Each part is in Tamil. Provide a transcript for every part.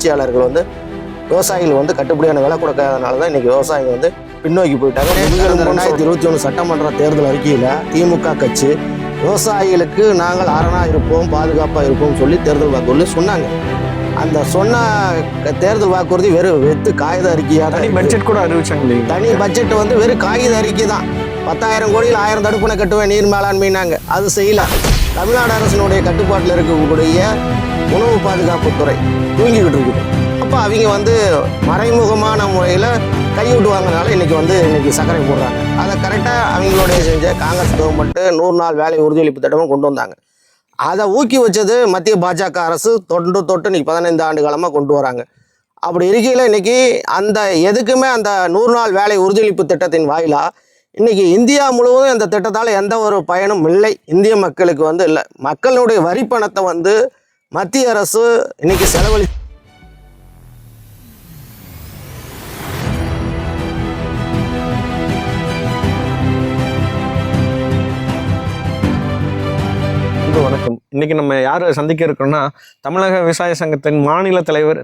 ஆட்சியாளர்கள் வந்து விவசாயிகள் வந்து கட்டுப்படியான விலை கொடுக்காதனால தான் இன்னைக்கு விவசாயிகள் வந்து பின்னோக்கி போயிட்டாங்க. ரெண்டாயிரத்தி இருபத்தி ஒன்று சட்டமன்ற தேர்தல் அறிக்கையில் திமுக கட்சி விவசாயிகளுக்கு நாங்கள் அரணா இருப்போம் பாதுகாப்பாக இருப்போம் சொல்லி தேர்தல் வாக்குறுதி சொன்னாங்க. அந்த சொன்ன தேர்தல் வாக்குறுதி வெறும் வெத்து காகித அறிக்கையாக தான். பட்ஜெட் கூட அறிவிச்சாங்க தனி பட்ஜெட் வந்து வெறும் காகித அறிக்கை தான். பத்தாயிரம் கோடியில் ஆயிரம் தடுப்பணை கட்டுவேன் நீர் மேலாண்மைனாங்க அது செய்யல. தமிழ்நாடு அரசினுடைய கட்டுப்பாட்டில் இருக்கக்கூடிய உணவு பாதுகாப்புத்துறை தூங்கிக்கிட்டு இருக்குது. அப்போ அவங்க வந்து மறைமுகமான முறையில் கைவிட்டுவாங்கனால இன்றைக்கி வந்து இன்றைக்கி சர்க்கரை போடுறாங்க. அதை கரெக்டாக அவங்களுடைய செஞ்ச காங்கிரஸ் கவர்மெண்ட்டு நூறு நாள் வேலை உறுதியளிப்பு திட்டமும் கொண்டு வந்தாங்க. அதை ஊக்கி வச்சது மத்திய பாஜக அரசு தொன்று தொட்டு இன்னைக்கு பதினைந்து ஆண்டு காலமாக கொண்டு வராங்க. அப்படி இருக்கையில் இன்றைக்கி அந்த எதுக்குமே அந்த நூறு நாள் வேலை உறுதியளிப்பு திட்டத்தின் வாயிலாக இன்றைக்கி இந்தியா முழுவதும் இந்த திட்டத்தால் எந்த ஒரு பயனும் இல்லை. இந்திய மக்களுக்கு வந்து இல்லை. மக்களுடைய வரி பணத்தை வந்து மத்திய அரசு இன்னைக்கு செலவழி வணக்கம். இன்னைக்கு நம்ம யாரை சந்திக்க இருக்கோம்னா தமிழக விவசாய சங்கத்தின் மாநில தலைவர்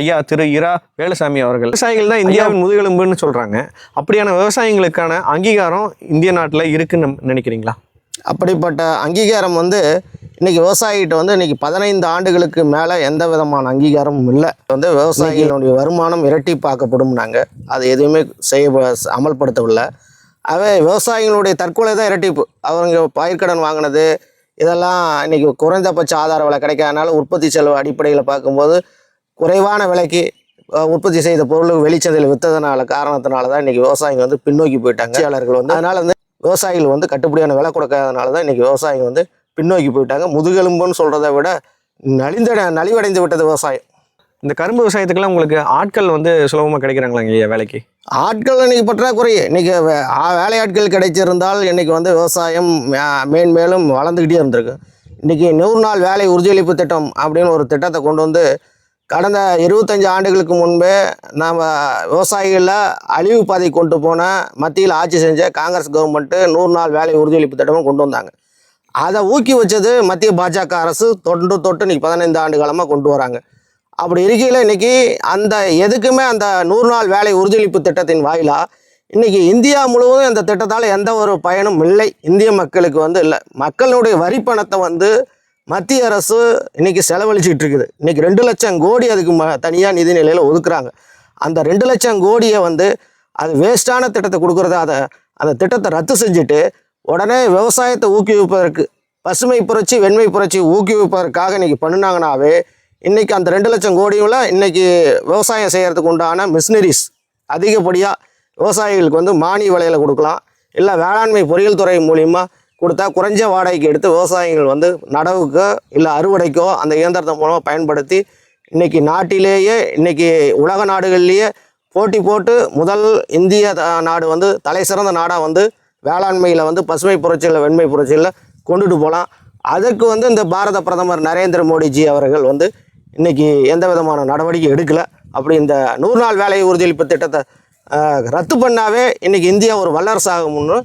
ஐயா திரு இரா வேலுசாமி அவர்கள். விவசாயிகள் தான் இந்தியாவின் முதுகெலும்புன்னு சொல்றாங்க. அப்படியான விவசாயிகளுக்கான அங்கீகாரம் இந்திய நாட்டில் இருக்குன்னு நினைக்கிறீங்களா? அப்படிப்பட்ட அங்கீகாரம் வந்து இன்னைக்கு விவசாயிகிட்ட வந்து இன்னைக்கு பதினைந்து ஆண்டுகளுக்கு மேலே எந்த விதமான அங்கீகாரமும் இல்லை. வந்து விவசாயிகளுடைய வருமானம் இரட்டிப்பாக்கப்படும்னாங்க. அது எதுவுமே செய்ய அமல்படுத்தவில்லை. அவே விவசாயிகளுடைய தற்கொலை தான் இரட்டிப்பு. அவங்க பயிர்க்கடன் வாங்கினது இதெல்லாம் இன்னைக்கு குறைந்தபட்ச ஆதார விலை கிடைக்காதனால உற்பத்தி செலவு அடிப்படையில் பார்க்கும்போது குறைவான விலைக்கு உற்பத்தி செய்த பொருள் வெளிச்சந்தையில் விற்றதுனால காரணத்தினால தான் இன்னைக்கு விவசாயிங்க வந்து பின்னோக்கி போயிட்டாங்க. வந்து அதனால வந்து விவசாயிகள் வந்து கட்டுப்படியான விலை கொடுக்காதனால தான் இன்னைக்கு விவசாயிங்க வந்து பின்னோக்கி போயிட்டாங்க. முதுகெலும்புன்னு சொல்கிறத விட நலிந்த நலிவடைந்து விட்டது விவசாயம். இந்த கரும்பு விவசாயத்துக்கெல்லாம் உங்களுக்கு ஆட்கள் வந்து சுலபமாக கிடைக்கிறாங்களா ஐயா வேலைக்கு? ஆட்கள் இன்னைக்கு பற்றாக்குறை இன்னைக்கு வேலையாட்கள் கிடைச்சிருந்தால் இன்னைக்கு வந்து விவசாயம் மேன்மேலும் வளர்ந்துக்கிட்டே இருந்திருக்கு. இன்னைக்கு நூறு நாள் வேலை உறுதியளிப்பு திட்டம் அப்படின்னு ஒரு திட்டத்தை கொண்டு வந்து கடந்த இருபத்தஞ்சு ஆண்டுகளுக்கு முன்பே நாம் விவசாயிகளில் அழிவு பாதை கொண்டு போன மத்தியில் ஆட்சி செஞ்ச காங்கிரஸ் கவர்மெண்ட்டு நூறு நாள் வேலை உறுதியளிப்பு திட்டமும் கொண்டு வந்தாங்க. அதை ஊக்கி வச்சது மத்திய பாஜக அரசு தொன்று தொட்டு இன்னைக்கு பதினைந்து ஆண்டு காலமாக கொண்டு வராங்க. அப்படி இருக்கையில் இன்னைக்கு அந்த எதுக்குமே அந்த நூறு நாள் வேலை உறுதியளிப்பு திட்டத்தின் வாயிலாக இன்றைக்கி இந்தியா முழுவதும் இந்த திட்டத்தால் எந்த ஒரு பயனும் இல்லை. இந்திய மக்களுக்கு வந்து இல்லை. மக்களுடைய வரி பணத்தை வந்து மத்திய அரசு இன்னைக்கு செலவழிச்சிட்டு இருக்குது. இன்றைக்கி ரெண்டு லட்சம் கோடி அதுக்கு ம தனியாக நிதி நிலையில் ஒதுக்குறாங்க. அந்த ரெண்டு லட்சம் கோடியை வந்து அது வேஸ்டான திட்டத்தை கொடுக்குறத அதை அந்த திட்டத்தை ரத்து செஞ்சுட்டு உடனே விவசாயத்தை ஊக்குவிப்பதற்கு பசுமை புரட்சி வெண்மை புரட்சி ஊக்குவிப்பதற்காக இன்னைக்கு பண்ணினாங்கனாவே இன்றைக்கி அந்த ரெண்டு லட்சம் கோடியில் இன்றைக்கி விவசாயம் செய்கிறதுக்கு உண்டான மிஷினரிஸ் அதிகப்படியாக விவசாயிகளுக்கு வந்து மானிய விலையில் கொடுக்கலாம். இல்லை வேளாண்மை பொறியியல் துறை மூலிமா கொடுத்தா குறைஞ்ச வாடகைக்கு எடுத்து விவசாயிகள் வந்து நடவுக்கோ இல்லை அறுவடைக்கோ அந்த இயந்திரத்தை மூலமாக பயன்படுத்தி இன்னைக்கு நாட்டிலேயே இன்னைக்கு உலக நாடுகள்லேயே போட்டி போட்டு முதல் இந்திய த- நாடு வந்து தலை சிறந்த நாடாக வந்து வேளாண்மையில் வந்து பசுமை புரட்சியில் வெண்மை புரட்சியில் கொண்டுட்டு போகலாம் அதற்கு வந்து இந்த பாரத பிரதமர் நரேந்திர மோடிஜி அவர்கள் வந்து இன்றைக்கி எந்த விதமான நடவடிக்கை எடுக்கலை. அப்படி இந்த நூறு நாள் வேலை உறுதியளிப்பு திட்டத்தை ரத்து பண்ணாவே இன்றைக்கி இந்தியா ஒரு வல்லரசாகும்னு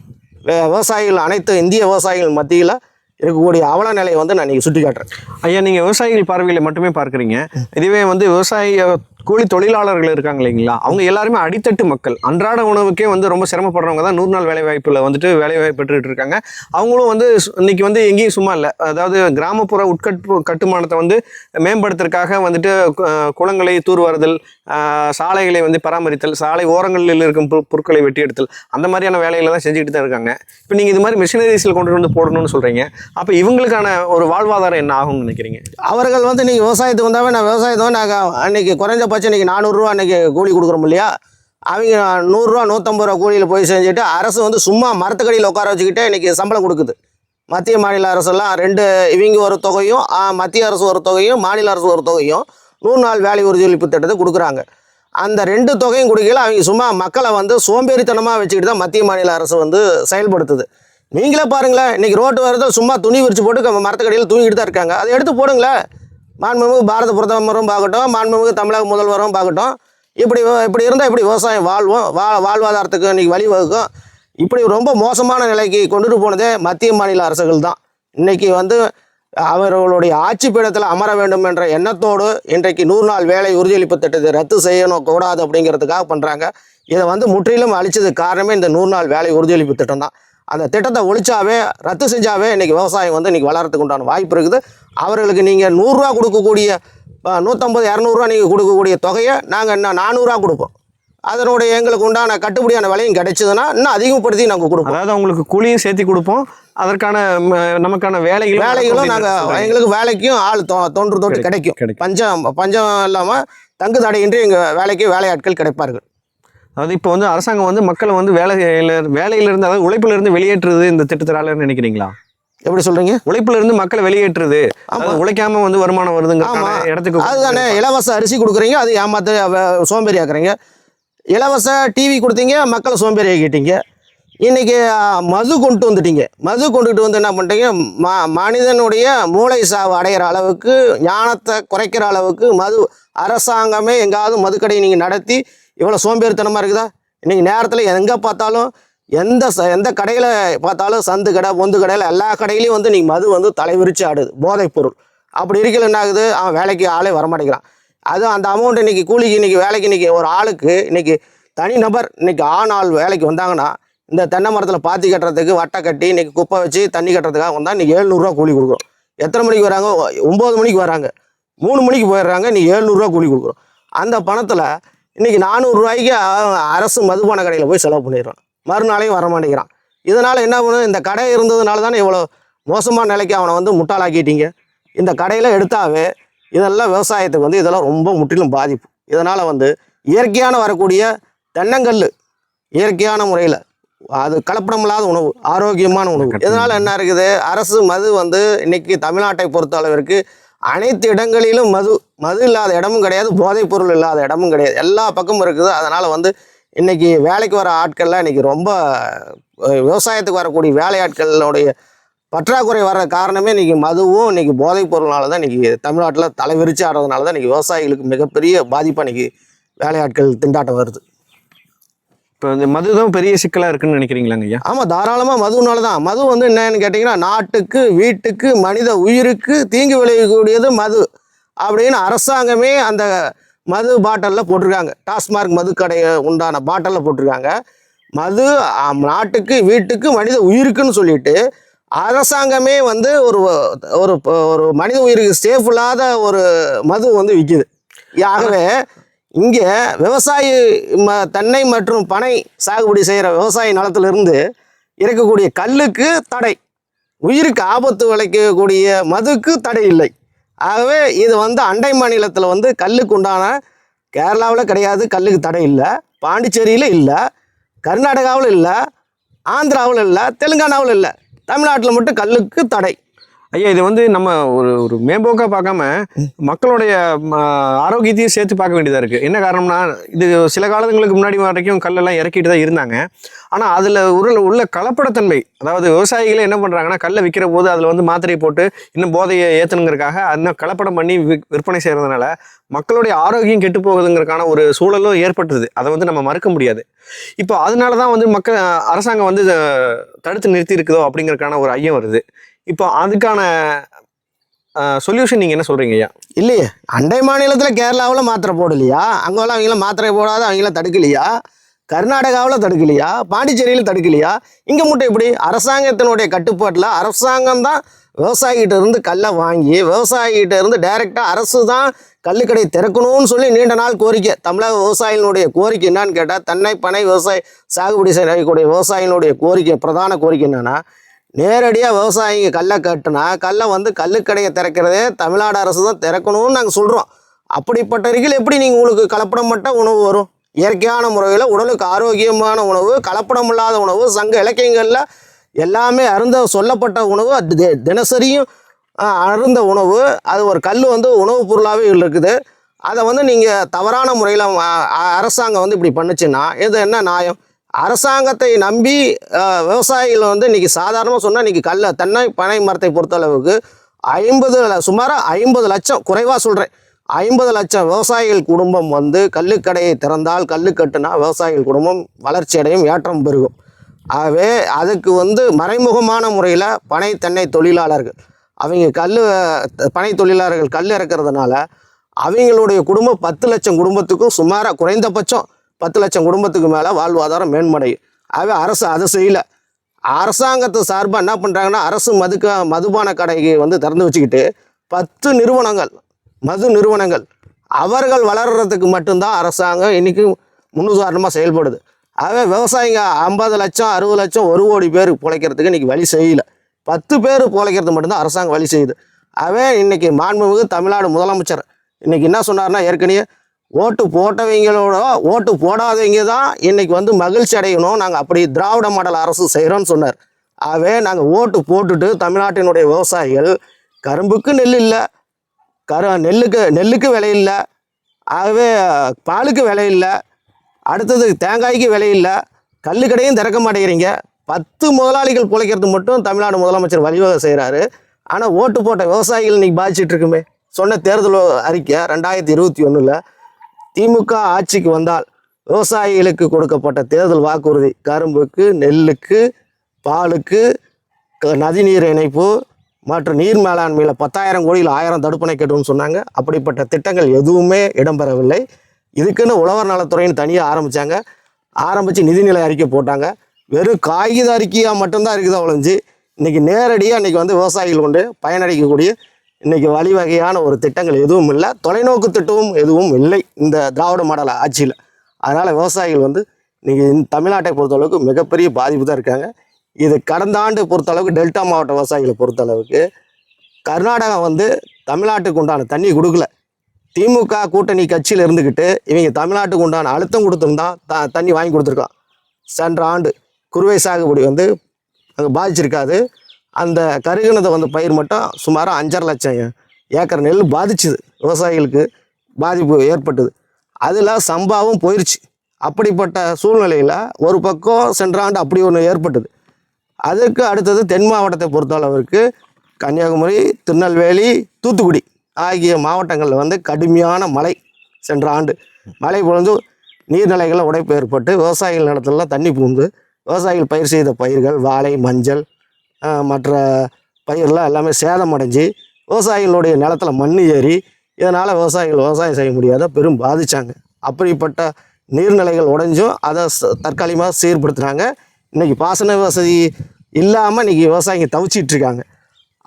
விவசாயிகள் அனைத்து இந்திய விவசாயிகள் மத்தியில் இருக்கக்கூடிய அவல நிலையை வந்து நான் இன்னைக்கு சுட்டி காட்டுறேன் ஐயா நீங்கள் விவசாயிகள் பார்வையில் மட்டுமே பார்க்குறீங்க. இதுவே வந்து விவசாய கூலி தொழிலாளர்கள் இருக்காங்க இல்லைங்களா? அவங்க எல்லாருமே அடித்தட்டு மக்கள். அன்றாட உணவுக்கே வந்து ரொம்ப சிரமப்படுறவங்க தான் நூறு நாள் வேலை வாய்ப்பில் வந்துட்டு வேலைவாய்ப்பு பெற்றுட்டு இருக்காங்க. அவங்களும் வந்து இன்னைக்கு வந்து எங்கேயும் சும்மா இல்லை. அதாவது கிராமப்புற உட்கட்டு கட்டுமானத்தை வந்து மேம்படுத்துறதுக்காக வந்துட்டு குளங்களை தூர்வாறுதல் சாலைகளை வந்து பராமரித்தல் சாலை ஓரங்களில் இருக்கும் பொ- பொருட்களை வெட்டி எடுத்தல் அந்த மாதிரியான வேலைகளை தான் செஞ்சுக்கிட்டு தான் இருக்காங்க. இப்போ நீங்கள் இது மாதிரி மிஷினரிஸில் கொண்டு வந்து போடணும்னு சொல்கிறீங்க அப்போ இவங்களுக்கான ஒரு வாழ்வாதாரம் என்ன ஆகும்னு நினைக்கிறீங்க? அவர்கள் வந்து நீங்கள் விவசாயத்துக்கு வந்தாவே நான் விவசாயத்தை வந்து நாங்கள் அன்னைக்கு குறைஞ்சபட்சம் இன்னைக்கு நானூறுரூவா இன்றைக்கி கூலி கொடுக்குறோம் இல்லையா? அவங்க நூறுரூவா நூற்றம்பது ரூபா கூலியில் போய் செஞ்சுட்டு அரசு வந்து சும்மா மரத்துக்கடியில் உட்கார வச்சுக்கிட்டே இன்றைக்கி சம்பளம் கொடுக்குது. மத்திய மாநில அரசெல்லாம் ரெண்டு இவங்க ஒரு தொகையும் மத்திய அரசு ஒரு தொகையும் மாநில அரசு ஒரு தொகையும் நூறு நாள் வேலை உறுதியளிப்பு திட்டத்தை கொடுக்குறாங்க. அந்த ரெண்டு தொகையும் கொடுக்கல அவங்க சும்மா மக்களை வந்து சோம்பேறித்தனமாக வச்சுக்கிட்டு தான் மத்திய மாநில அரசு வந்து செயல்படுத்துது. நீங்களே பாருங்களேன் இன்றைக்கி ரோட்டு வரத சும்மா துணி விரிச்சு போட்டு க- மரத்துக்கடியில் தூங்கிட்டு தான் இருக்காங்க. அதை எடுத்து போடுங்களேன். மாண்புமிகு பாரத பிரதமரும் பார்க்கட்டும் மாண்புமிகு தமிழக முதல்வரும் பார்க்கட்டும். இப்படி இப்படி இருந்தால் இப்படி விவசாயம் வாழ்வோம்? வா வாழ்வாதாரத்துக்கு இன்றைக்கி வழிவகுக்கும் இப்படி ரொம்ப மோசமான நிலைக்கு கொண்டுட்டு போனதே மத்திய மாநில அரசுகள் தான். இன்றைக்கி வந்து அவர்களுடைய ஆட்சி பீடத்தில் அமர வேண்டும் என்ற எண்ணத்தோடு இன்றைக்கு நூறு நாள் வேலை உறுதியளிப்பு திட்டத்தை ரத்து செய்யணும் கூடாது அப்படிங்கிறதுக்காக பண்ணுறாங்க இதை வந்து முற்றிலும் அழிச்சதுக்கு காரணமே இந்த நூறு நாள் வேலை உறுதியளிப்பு திட்டம் தான். அந்த திட்டத்தை ஒழிச்சாவே ரத்து செஞ்சாவே இன்னைக்கு விவசாயம் வந்து இன்னைக்கு வளர்றதுக்கு உண்டான வாய்ப்பு இருக்குது. அவர்களுக்கு நீங்கள் நூறுரூவா கொடுக்கக்கூடிய நூற்றம்பது இரநூறுவா நீங்கள் கொடுக்கக்கூடிய தொகையை நாங்கள் இன்னும் நானூறுரூவா கொடுப்போம். அதனுடைய எங்களுக்கு உண்டான கட்டுப்படியான விலையும் கிடைச்சதுன்னா இன்னும் அதிகப்படுத்தி நாங்கள் கொடுப்போம். அதாவது அவங்களுக்கு கூலியும் சேர்த்து கொடுப்போம். அதற்கான நமக்கான வேலைகளும் வேலைகளும் நாங்கள். எங்களுக்கு வேலைக்கும் ஆள் தொ- தொன்று தொட்டு கிடைக்கும் கிடைக்கும். பஞ்சம் பஞ்சம் இல்லாமல் தங்கு தடையின்றி எங்கள் வேலைக்கு வேலையாட்கள் கிடைப்பார்கள். அதாவது இப்போ வந்து அரசாங்கம் வந்து மக்களை வந்து வேலையில வேலையில இருந்து அதாவது உழைப்புல இருந்து வெளியேற்றுறது இந்த திட்டத்தினால நினைக்கிறீங்களா? எப்படி சொல்கிறீங்க உழைப்புல இருந்து மக்களை வெளியேற்றுறது. உழைக்காம வந்து வருமானம் வருதுங்க. இடத்துக்கு அதுதானே. இலவச அரிசி கொடுக்குறீங்க அது ஏமாத்து சோம்பேறி ஆக்குறீங்க. இலவச டிவி கொடுத்தீங்க மக்களை சோம்பேறி ஆக்கிட்டீங்க. இன்னைக்கு மது கொண்டு வந்துட்டீங்க. மது கொண்டுட்டு வந்து என்ன பண்ணிட்டீங்க? ம மனிதனுடைய மூளை சாவு அடையிற அளவுக்கு ஞானத்தை குறைக்கிற அளவுக்கு மது அரசாங்கமே எங்காவது மதுக்கடையை நீங்கள் நடத்தி இவ்வளோ சோம்பேறித்தனமாக இருக்குதா? இன்றைக்கி நேரத்தில் எங்கே பார்த்தாலும் எந்த ச எந்த கடையில் பார்த்தாலும் சந்து கடை பொந்து கடையில் எல்லா கடையிலையும் வந்து நீங்கள் மது வந்து தலைவிரிச்சு ஆடுது போதைப் பொருள். அப்படி இருக்கல என்ன ஆகுது? அவன் வேலைக்கு ஆளே வரமாட்டேங்கிறான். அதுவும் அந்த அமௌண்ட் இன்றைக்கி கூலிக்கு இன்னைக்கு வேலைக்கு இன்றைக்கி ஒரு ஆளுக்கு இன்றைக்கி தனிநபர் இன்றைக்கி ஆண் ஆள் வேலைக்கு வந்தாங்கன்னா இந்த தென்னை மரத்தில் பாத்தி கட்டுறதுக்கு வட்டை கட்டி இன்னைக்கு குப்பை வச்சு தண்ணி கட்டுறதுக்காக வந்தால் இன்றைக்கி ஏழ்நூறுரூவா கூலி கொடுக்குறோம். எத்தனை மணிக்கு வராங்க? ஒம்பது மணிக்கு வராங்க. மூணு மணிக்கு போயிடுறாங்க இன்றைக்கி ஏழ்நூறுரூவா கூலி கொடுக்குறோம். அந்த பணத்தில் இன்னைக்கு நானூறுரூவாய்க்கு அரசு மதுபான கடையில் போய் செலவு பண்ணிடுறான். மறுநாளையும் வர மாட்டேங்கிறான். இதனால் என்ன பண்ணும் இந்த கடை இருந்ததுனால தானே இவ்வளோ மோசமான நிலைக்கு அவனை வந்து முட்டாளாக்கிட்டீங்க. இந்த கடையில் எடுத்தாவே இதெல்லாம் விவசாயத்துக்கு வந்து இதெல்லாம் ரொம்ப முற்றிலும் பாதிப்பு. இதனால் வந்து இயற்கையான வரக்கூடிய தென்னங்கல் இயற்கையான முறையில் அது கலப்படம் இல்லாத உணவு ஆரோக்கியமான உணவு. இதனால் என்ன இருக்குது அரசு மது வந்து இன்னைக்கு தமிழ்நாட்டை பொறுத்த அளவிற்கு அனைத்து இடங்களிலும் மது மது இல்லாத இடமும் கிடையாது போதைப் பொருள் இல்லாத இடமும் கிடையாது. எல்லா பக்கமும் இருக்குது. அதனால் வந்து இன்றைக்கி வேலைக்கு வர ஆட்கள்லாம் இன்றைக்கி ரொம்ப விவசாயத்துக்கு வரக்கூடிய வேலையாட்களுடைய பற்றாக்குறை வர காரணமே இன்றைக்கி மதுவும் இன்றைக்கி போதைப் பொருளால் தான் இன்றைக்கி தமிழ்நாட்டில் தலைவிரிச்சு ஆடுறதுனால தான் இன்றைக்கி விவசாயிகளுக்கு மிகப்பெரிய பாதிப்பாக இன்றைக்கி வேலையாட்கள் திண்டாட்டம் வருது. இப்போ இந்த மது தான் பெரிய சிக்கலாக இருக்குன்னு நினைக்கிறீங்களாங்க ஐயா? ஆமாம் தாராளமாக மதுனால தான். மது வந்து என்னன்னு கேட்டிங்கன்னா நாட்டுக்கு வீட்டுக்கு மனித உயிருக்கு தீங்கு விளைவிக்கக்கூடியது மது அப்படின்னு அரசாங்கமே அந்த மது பாட்டிலில் போட்டிருக்காங்க. டாஸ்மார்க் மது கடையை உண்டான பாட்டிலில் போட்டிருக்காங்க. மது நாட்டுக்கு வீட்டுக்கு மனித உயிருக்குன்னு சொல்லிட்டு அரசாங்கமே வந்து ஒரு ஒரு ஒரு மனித உயிருக்கு சேஃப் இல்லாத ஒரு மது வந்து விற்கிது ஆகவே இங்கே விவசாயி ம தென்னை மற்றும் பனை சாகுபடி செய்கிற விவசாய நிலத்திலிருந்து இருக்கக்கூடிய கல்லுக்கு தடை. உயிருக்கு ஆபத்து விளைக்கக்கூடிய மதுக்கு தடை இல்லை. ஆகவே இது வந்து அண்டை மாநிலத்தில் வந்து கல்லுக்கு உண்டான கேரளாவில் கிடையாது கல்லுக்கு தடை இல்லை பாண்டிச்சேரியில் இல்லை கர்நாடகாவில் இல்லை ஆந்திராவில் இல்லை தெலுங்கானாவில் இல்லை. தமிழ்நாட்டில் மட்டும் கல்லுக்கு தடை. ஐயா இது வந்து நம்ம ஒரு ஒரு மேம்போக்காக பார்க்காம மக்களுடைய ஆரோக்கியத்தையும் சேர்த்து பார்க்க வேண்டியதாக இருக்குது என்ன காரணம்னா இது சில காலங்களுக்கு முன்னாடி வரைக்கும் கல்லெல்லாம் இறக்கிட்டு தான் இருந்தாங்க. ஆனால் அதில் உள்ள உள்ள கலப்படத்தன்மை அதாவது விவசாயிகளே என்ன பண்ணுறாங்கன்னா கல்லை விற்கிற போது அதில் வந்து மாத்திரை போட்டு இன்னும் போதையை ஏற்றணுங்கிறக்காக இன்னும் கலப்படம் பண்ணி விற்பனை செய்கிறதுனால மக்களுடைய ஆரோக்கியம் கெட்டு போகுதுங்கிறதுக்கான ஒரு சூழலும் ஏற்பட்டது அதை வந்து நம்ம மறுக்க முடியாது. இப்போ அதனால தான் வந்து மக்கள் அரசாங்கம் வந்து தடுத்து நிறுத்தி இருக்குதோ அப்படிங்கிறதுக்கான ஒரு ஐயம் வருது. இப்போ அதுக்கான சொல்யூஷன் நீங்க என்ன சொல்றீங்க ஐயா? இல்லையே. அண்டை மாநிலத்தில் கேரளாவில் மாத்திரை போடலையா? அங்கெல்லாம் அவங்களாம் மாத்திரை போடாத அவங்கள தடுக்கலையா? கர்நாடகாவில் தடுக்கலையா? பாண்டிச்சேரியில் தடுக்கலையா? இங்கே மட்டும் எப்படி? அரசாங்கத்தினுடைய கட்டுப்பாட்டில் அரசாங்கம் தான் விவசாயிகிட்ட இருந்து கல்லை வாங்கி விவசாயிகிட்ட இருந்து டைரெக்டாக அரசு தான் கள்ளுக்கடை திறக்கணும்னு சொல்லி நீண்ட நாள் கோரிக்கை. தமிழக விவசாயிகளுடைய கோரிக்கை என்னன்னு கேட்டால் தென்னை பனை விவசாய சாகுபடி செய்யக்கூடிய விவசாயிகளுடைய கோரிக்கை பிரதான கோரிக்கை என்னென்னா நேரடியாக விவசாயிங்க கல்லை கட்டுனா கல்லை வந்து கல்லுக்கடையை திறக்கிறதே தமிழ்நாடு அரசு தான் திறக்கணும்னு நாங்கள் சொல்கிறோம் அப்படிப்பட்ட இருக்கையில் எப்படி நீங்கள் உங்களுக்கு கலப்படப்பட்ட உணவு வரும்? இயற்கையான முறையில் உடலுக்கு ஆரோக்கியமான உணவு கலப்படம் இல்லாத உணவு சங்க இலக்கியங்களில் எல்லாமே அருந்த சொல்லப்பட்ட உணவு அது தி- தினசரியும் அருந்த உணவு. அது ஒரு கல் வந்து உணவுப் பொருளாகவே இருக்குது. அதை வந்து நீங்கள் தவறான முறையில் அரசாங்கம் வந்து இப்படி பண்ணுச்சுன்னா இது என்ன நியாயம்? அரசாங்கத்தை நம்பி விவசாயிகள் வந்து இன்றைக்கி சாதாரணமாக சொன்னால் இன்றைக்கி கல்ல தென்னை பனை மரத்தை பொறுத்தளவுக்கு ஐம்பது சுமாராக ஐம்பது லட்சம் குறைவாக சொல்கிறேன் ஐம்பது லட்சம் விவசாயிகள் குடும்பம் வந்து கல்லுக்கடையை திறந்தால் கல்லு கட்டுனா விவசாயிகள் குடும்பம் வளர்ச்சி அடையும் ஏற்றம் பெருகும். ஆகவே அதுக்கு வந்து மறைமுகமான முறையில் பனை தென்னை தொழிலாளர்கள் அவங்க கல் பனை தொழிலாளர்கள் கல் இறக்கிறதுனால அவங்களுடைய குடும்பம் பத்து லட்சம் குடும்பத்துக்கும் சுமாராக குறைந்தபட்சம் பத்து லட்சம் குடும்பத்துக்கு மேலே வாழ்வாதாரம் மேன்மடையும் ஆகவே அரசு அதை செய்யலை. அரசாங்கத்து சார்பாக என்ன பண்ணுறாங்கன்னா அரசு மதுக்க மதுபான கடைக்கு வந்து திறந்து வச்சுக்கிட்டு பத்து நிறுவனங்கள் மது நிறுவனங்கள் அவர்கள் வளர்கிறதுக்கு மட்டும்தான் அரசாங்கம் இன்னைக்கு முன்னுதாரணமாக செயல்படுது. ஆகவே விவசாயிங்க ஐம்பது லட்சம் அறுபது லட்சம் ஒரு கோடி பேர் பிழைக்கிறதுக்கு இன்றைக்கி வழி செய்யலை. பத்து பேர் பிழைக்கிறது மட்டும்தான் அரசாங்கம் வழி செய்யுது. ஆகவே இன்றைக்கி மாண்புமிகு தமிழ்நாடு முதலமைச்சர் இன்றைக்கி என்ன சொன்னார்னா ஏற்கனவே ஓட்டு போட்டவங்களோட ஓட்டு போடாதவங்க தான் இன்னைக்கு வந்து மகிழ்ச்சி அடையணும். நாங்கள் அப்படி திராவிட மாடல் அரசு செய்கிறோன்னு சொன்னார். ஆகவே நாங்கள் ஓட்டு போட்டுட்டு தமிழ்நாட்டினுடைய விவசாயிகள் கரும்புக்கு நெல் இல்லை கரு நெல்லுக்கு நெல்லுக்கு விலை இல்லை ஆகவே பாலுக்கு விலை இல்லை அடுத்தது தேங்காய்க்கு விலை இல்லை கல்லு கடையும் திறக்க மாட்டேங்கிறீங்க. பத்து முதலாளிகள் பிழைக்கிறது மட்டும் தமிழ்நாடு முதலமைச்சர் வழிவகை செய்கிறாரு ஆனால் ஓட்டு போட்ட விவசாயிகள் இன்றைக்கி பாதிச்சிட்டு இருக்குமே. சொன்ன தேர்தல் அறிக்கை ரெண்டாயிரத்தி இருபத்தி ஒன்றில் திமுக ஆட்சிக்கு வந்தால் விவசாயிகளுக்கு கொடுக்கப்பட்ட தேர்தல் வாக்குறுதி கரும்புக்கு நெல்லுக்கு பாலுக்கு நதிநீர் இணைப்பு மற்றும் நீர் மேலாண்மையில் பத்தாயிரம் கோடியில் ஆயிரம் தடுப்பணை கட்டும்னு சொன்னாங்க. அப்படிப்பட்ட திட்டங்கள் எதுவுமே இடம்பெறவில்லை. இதுக்குன்னு உழவர் நலத்துறைன்னு தனியாக ஆரம்பித்தாங்க ஆரம்பித்து நிதிநிலை அறிக்கை போட்டாங்க. வெறும் காகித அறிக்கையாக மட்டும்தான் இருக்குது ஒழிஞ்சு இன்றைக்கி நேரடியாக இன்றைக்கி வந்து விவசாயிகள் கொண்டு பயனடைக்கக்கூடிய இன்றைக்கி வழிவகையான ஒரு திட்டங்கள் எதுவும் இல்லை. தொலைநோக்கு திட்டமும் எதுவும் இல்லை. இந்த திராவிட மாடல் ஆட்சியில். அதனால் விவசாயிகள் வந்து இன்றைக்கி தமிழ்நாட்டை பொறுத்தளவுக்கு மிகப்பெரிய பாதிப்பு தான் இருக்காங்க. இது கடந்த ஆண்டு பொறுத்தளவுக்கு டெல்டா மாவட்ட விவசாயிகளை பொறுத்தளவுக்கு கர்நாடகா வந்து தமிழ்நாட்டுக்கு உண்டான தண்ணி கொடுக்கல. திமுக கூட்டணி கட்சியில் இருந்துக்கிட்டு இவங்க தமிழ்நாட்டுக்கு உண்டான அழுத்தம் கொடுத்துருந்தா த தண்ணி வாங்கி கொடுத்துருக்கான் சென்ற ஆண்டு குறுவை சாகுபடி வந்து அங்கே பாதிச்சிருக்காது. அந்த கருகினதை வந்து பயிர் மட்டும் சுமாராக அஞ்சரை லட்சம் ஏக்கர் நெல் பாதிச்சுது. விவசாயிகளுக்கு பாதிப்பு ஏற்பட்டது. அதில் சம்பாவும் போயிருச்சு. அப்படிப்பட்ட சூழ்நிலையில் ஒரு பக்கம் சென்ற ஆண்டு அப்படி ஒன்று ஏற்பட்டது. அதற்கு அடுத்தது தென் மாவட்டத்தை பொறுத்தளவிற்கு கன்னியாகுமரி திருநெல்வேலி தூத்துக்குடி ஆகிய மாவட்டங்களில் வந்து கடுமையான மழை சென்ற ஆண்டு. மழை பொழுது நீர்நிலைகளில் உடைப்பு ஏற்பட்டு விவசாயிகள் நிலத்துலலாம் தண்ணி பூந்து விவசாயிகள் பயிர் செய்த பயிர்கள் வாழை மஞ்சள் மற்ற பயிரெலாம் எல்லாமே சேதமடைஞ்சு விவசாயிகளுடைய நிலத்துல மண் ஏறி இதனால் விவசாயிகள் விவசாயம் செய்ய முடியாத பெரும் பாதித்தாங்க அப்படிப்பட்ட நீர்நிலைகள் உடைஞ்சும் அதை தற்காலிகமாக சீர்படுத்துனாங்க. இன்றைக்கி பாசன வசதி இல்லாமல் இன்றைக்கி விவசாயிங்க தவிச்சிட்டு இருக்காங்க.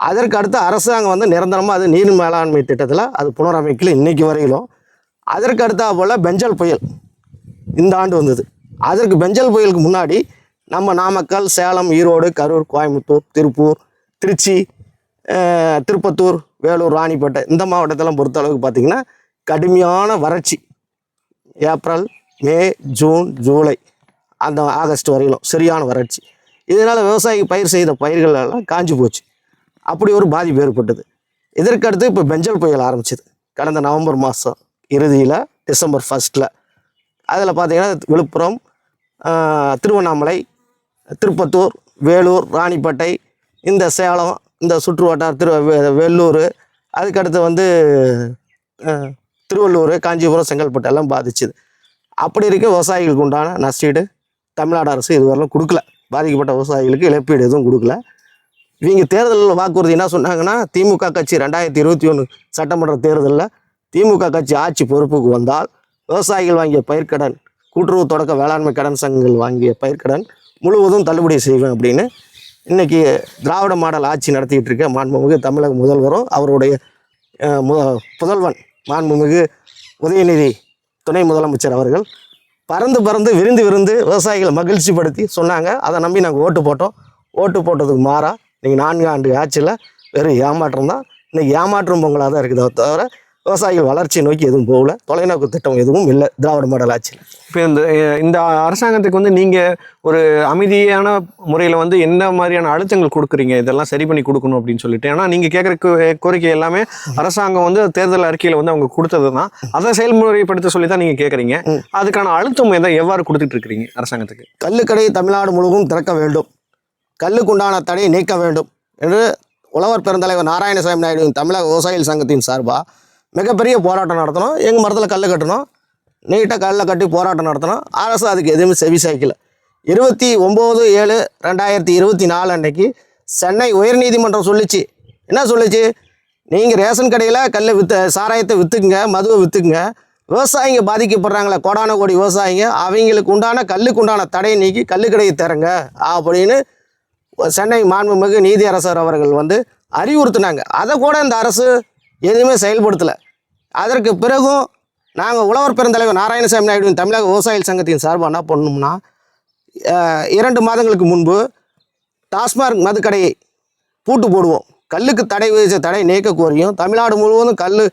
அதற்கு அடுத்து அரசாங்கம் வந்து நிரந்தரமாக அது நீர் மேலாண்மை திட்டத்தில் அது புனரமைக்கல இன்றைக்கி வரையிலும். அதற்கு அடுத்தா போல் பெஞ்சல் புயல் இந்த ஆண்டு வந்தது. அதற்கு பெஞ்சல் புயலுக்கு முன்னாடி நம்ம நாமக்கல் சேலம் ஈரோடு கரூர் கோயம்புத்தூர் திருப்பூர் திருச்சி திருப்பத்தூர் வேலூர் ராணிப்பேட்டை இந்த மாவட்டத்தெல்லாம் பொறுத்த அளவுக்கு பார்த்திங்கன்னா கடுமையான வறட்சி. ஏப்ரல் மே ஜூன் ஜூலை அந்த ஆகஸ்ட் வரையிலும் சரியான வறட்சி. இதனால் விவசாயி பயிர் செய்த பயிர்கள் எல்லாம் காஞ்சி போச்சு. அப்படி ஒரு பாதிப்பு ஏற்பட்டது. இதற்கடுத்து இப்போ பெஞ்சல் புயல் ஆரம்பிச்சது. கடந்த நவம்பர் மாதம் இறுதியில் டிசம்பர் ஃபஸ்ட்டில் அதில் பார்த்திங்கன்னா விழுப்புரம் திருவண்ணாமலை திருப்பத்தூர் வேலூர் ராணிப்பேட்டை இந்த சேலம் இந்த சுற்று வட்டார் திரு வெள்ளூர் அதுக்கடுத்து வந்து திருவள்ளூர் காஞ்சிபுரம் செங்கல்பட்டு எல்லாம் பாதிச்சுது. அப்படி இருக்க விவசாயிகளுக்கு உண்டான நஷ்டீடு தமிழ்நாடு அரசு இதுவரையிலும் கொடுக்கல. பாதிக்கப்பட்ட விவசாயிகளுக்கு இழப்பீடு எதுவும் கொடுக்கல. இவங்க தேர்தலில் வாக்குறுதி என்ன சொன்னாங்கன்னா திமுக கட்சி ரெண்டாயிரத்தி இருபத்தி ஒன்று சட்டமன்ற தேர்தலில் திமுக கட்சி ஆட்சி பொறுப்புக்கு வந்தால் விவசாயிகள் வாங்கிய பயிர்க்கடன் கூட்டுறவு தொடக்க வேளாண்மை கடன் சங்கங்கள் வாங்கிய பயிர்க்கடன் முழுவதும் தள்ளுபடி செய்வேன் அப்படின்னு இன்றைக்கி திராவிட மாடல் ஆட்சி நடத்திக்கிட்டு இருக்க மாண்புமிகு தமிழக முதல்வரும் அவருடைய மு- புதல்வன் மாண்புமிகு உதயநிதி துணை முதலமைச்சர் அவர்கள் பறந்து பறந்து விருந்து விருந்து விவசாயிகளை மகிழ்ச்சிப்படுத்தி சொன்னாங்க. அதை நம்பி நாங்கள் ஓட்டு போட்டோம். ஓட்டு போட்டதுக்கு மாறா இன்றைக்கி நான்கு ஆண்டு ஆட்சியில் வெறும் ஏமாற்றம் தான். இன்றைக்கி ஏமாற்றம் பொங்கலாக தான் இருக்குது தவிர விவசாயிகள் வளர்ச்சியை நோக்கி எதுவும் போகல. தொலைநோக்கு திட்டம் எதுவும் இல்லை. திராவிட மாடல் ஆட்சியில் இப்போ இந்த இந்த அரசாங்கத்துக்கு வந்து நீங்க ஒரு அமைதியான முறையில வந்து என்ன மாதிரியான அழுத்தங்கள் கொடுக்குறீங்க? இதெல்லாம் சரி பண்ணி கொடுக்கணும் அப்படின்னு சொல்லிட்டு. ஏன்னா நீங்க கேட்குற கோரிக்கை எல்லாமே அரசாங்கம் வந்து தேர்தல் அறிக்கையில வந்து அவங்க கொடுத்தது தான். அதை செயல்முறைப்படுத்த சொல்லி தான் நீங்க கேட்குறீங்க. அதுக்கான அழுத்தம் எதை எவ்வாறு கொடுத்துட்டு இருக்கிறீங்க அரசாங்கத்துக்கு? கள்ளுக்கடை தமிழ்நாடு முழுவதும் திறக்க வேண்டும். கல்லுக்குண்டான தடையை நீக்க வேண்டும் என்று உழவர் பெருந்தலைவர் நாராயணசாமி நாயுடுவின் தமிழக விவசாயிகள் சங்கத்தின் சார்பாக மிகப்பெரிய போராட்டம் நடத்தணும் எங்கள் மரத்தில் கல் கட்டணும் நீட்டாக கல்லை கட்டி போராட்டம் நடத்தணும் அரசு அதுக்கு எதுவுமே செவி சாய்க்கல. இருபத்தி ஒம்பது ஏழு ரெண்டாயிரத்தி இருபத்தி நாலு அன்னைக்கு சென்னை உயர்நீதிமன்றம் சொல்லிச்சு. என்ன சொல்லுச்சு? நீங்கள் ரேஷன் கடையில் கல்லை விற்று சாராயத்தை விற்றுக்குங்க மதுவை விற்றுக்குங்க விவசாயிங்க பாதிக்கப்படுறாங்களே கோடான கோடி விவசாயிங்க. அவங்களுக்கு உண்டான கல்லுக்கு உண்டான தடையை நீக்கி கல்லுக்கடையை தரங்க அப்படின்னு சென்னை மாண்புமிகு நீதியரசர் அவர்கள் வந்து அறிவுறுத்தினாங்க. அதை கூட இந்த அரசு எதுவுமே செயல்படுத்தலை. அதற்கு பிறகும் நாங்கள் உழவர் பெருந்தலைவர் நாராயணசாமி நாயுடுவின் தமிழக விவசாயிகள் சங்கத்தின் சார்பாக என்ன பண்ணோம்னா இரண்டு மாதங்களுக்கு முன்பு டாஸ்மாக் மதுக்கடையை பூட்டு போடுவோம். கல்லுக்கு தடை விதித்த தடை நீக்க கோரியும் தமிழ்நாடு முழுவதும் கல்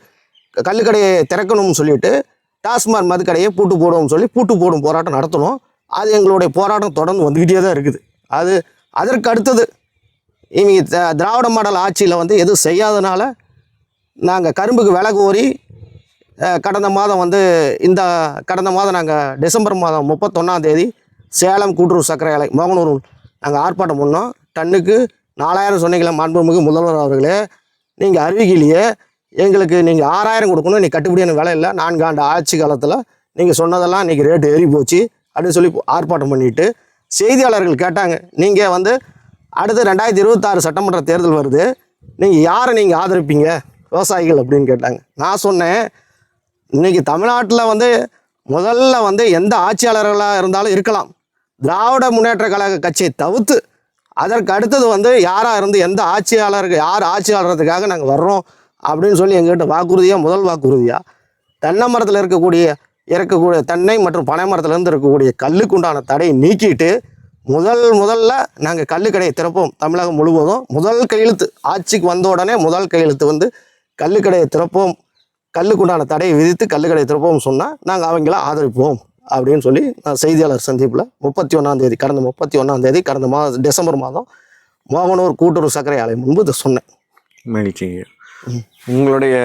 கல்லுக்கடையை திறக்கணும்னு சொல்லிட்டு டாஸ்மாக் மதுக்கடையை பூட்டு போடுவோம்னு சொல்லி பூட்டு போடும் போராட்டம் நடத்தணும். அது எங்களுடைய போராட்டம் தொடர்ந்து வந்துக்கிட்டே தான் இருக்குது. அது அதற்கு அடுத்தது இவங்க த- திராவிட மாடல் ஆட்சியில் வந்து எதுவும் செய்யாதனால நாங்கள் கரும்புக்கு விலை கோரி கடந்த மாதம் வந்து இந்த கடந்த மாதம் நாங்கள் டிசம்பர் மாதம் முப்பத்தொன்னாந்தேதி சேலம் கூட்டுறவு சர்க்கரை ஆலை மோகனூர் நாங்கள் ஆர்ப்பாட்டம் பண்ணோம். டன்னுக்கு நாலாயிரம் சொன்னீங்களே மாண்புமிகு முதல்வர் அவர்களே. நீங்கள் அறிவிக்கலையே எங்களுக்கு நீங்கள் ஆறாயிரம் கொடுக்கணும் நீ கட்டுப்படியான விலை இல்லை. நான்கு ஆண்டு ஆட்சி காலத்தில் நீங்கள் சொன்னதெல்லாம் இன்றைக்கி ரேட்டு ஏறி போச்சு அப்படின்னு சொல்லி ஆர்ப்பாட்டம் பண்ணிட்டு செய்தியாளர்கள் கேட்டாங்க. நீங்கள் வந்து அடுத்து ரெண்டாயிரத்தி இருபத்தாறு சட்டமன்ற தேர்தல் வருது. நீங்கள் யாரை நீங்கள் ஆதரிப்பீங்க? விவசாயிகள் அப்படின்னு கேட்டாங்க. நான் சொன்னேன் இன்னைக்கு தமிழ்நாட்டில் வந்து முதல்ல வந்து எந்த ஆட்சியாளர்களாக இருந்தாலும் இருக்கலாம். திராவிட முன்னேற்ற கழக கட்சியை தவிர்த்து அதற்கு அடுத்தது வந்து யாராக இருந்து எந்த ஆட்சியாளருக்கு யார் ஆட்சியாளர்கிறதுக்காக நாங்கள் வர்றோம் அப்படின்னு சொல்லி எங்ககிட்ட வாக்குறுதியாக முதல் வாக்குறுதியாக தென்னை மரத்தில் இருக்கக்கூடிய இருக்கக்கூடிய தென்னை மற்றும் பனை மரத்துலேருந்து இருக்கக்கூடிய கல்லுக்குண்டான தடையை நீக்கிட்டு முதல் முதல்ல நாங்கள் கல்லுக்கடையை திறப்போம் தமிழகம் முழுவதும். முதல் கையெழுத்து ஆட்சிக்கு வந்த உடனே முதல் கையெழுத்து வந்து கல்லுக்கடையை திறப்போம். கல்லுக்குண்டான தடையை விதித்து கல்லுக்கடையை திறப்போம் சொன்னால் நாங்கள் அவங்கள ஆதரிப்போம் அப்படின்னு சொல்லி நான் செய்தியாளர் சந்திப்பில் முப்பத்தி ஒன்றாம் தேதி கடந்த முப்பத்தி ஒன்றாம் தேதி கடந்த மாதம் டிசம்பர் மாதம் மோகனூர் கூட்டுறவு சர்க்கரை ஆலை முன்பு இதை சொன்னேன். மகிழ்ச்சிங்க உங்களுடைய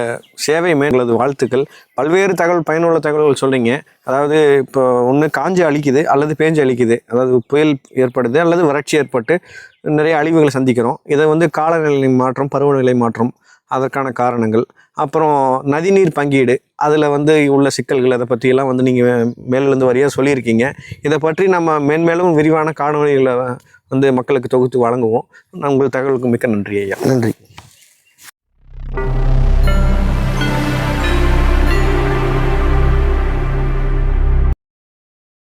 சேவை மேற்கொள்ளது வாழ்த்துக்கள். பல்வேறு தகவல் பயனுள்ள தகவல்கள் சொல்றீங்க. அதாவது இப்போ ஒன்று காஞ்சி அழிக்குது அல்லது பேஞ்சு அழிக்குது. அதாவது புயல் ஏற்படுது அல்லது வறட்சி ஏற்பட்டு நிறைய அழிவுகளை சந்திக்கிறோம். இதை வந்து காலநிலை மாற்றம் பருவநிலை மாற்றம் அதற்கான காரணங்கள். அப்புறம் நதிநீர் பங்கீடு. அதில் வந்து உள்ள சிக்கல்கள் அதை பற்றியெல்லாம் வந்து நீங்கள் மேலிருந்து வரியாக சொல்லியிருக்கீங்க. இதை பற்றி நம்ம மேன்மேலும் விரிவான காணொலிகளை வந்து மக்களுக்கு தொகுத்து வழங்குவோம். உங்கள் தகவலுக்கு மிக்க நன்றி ஐயா. நன்றி.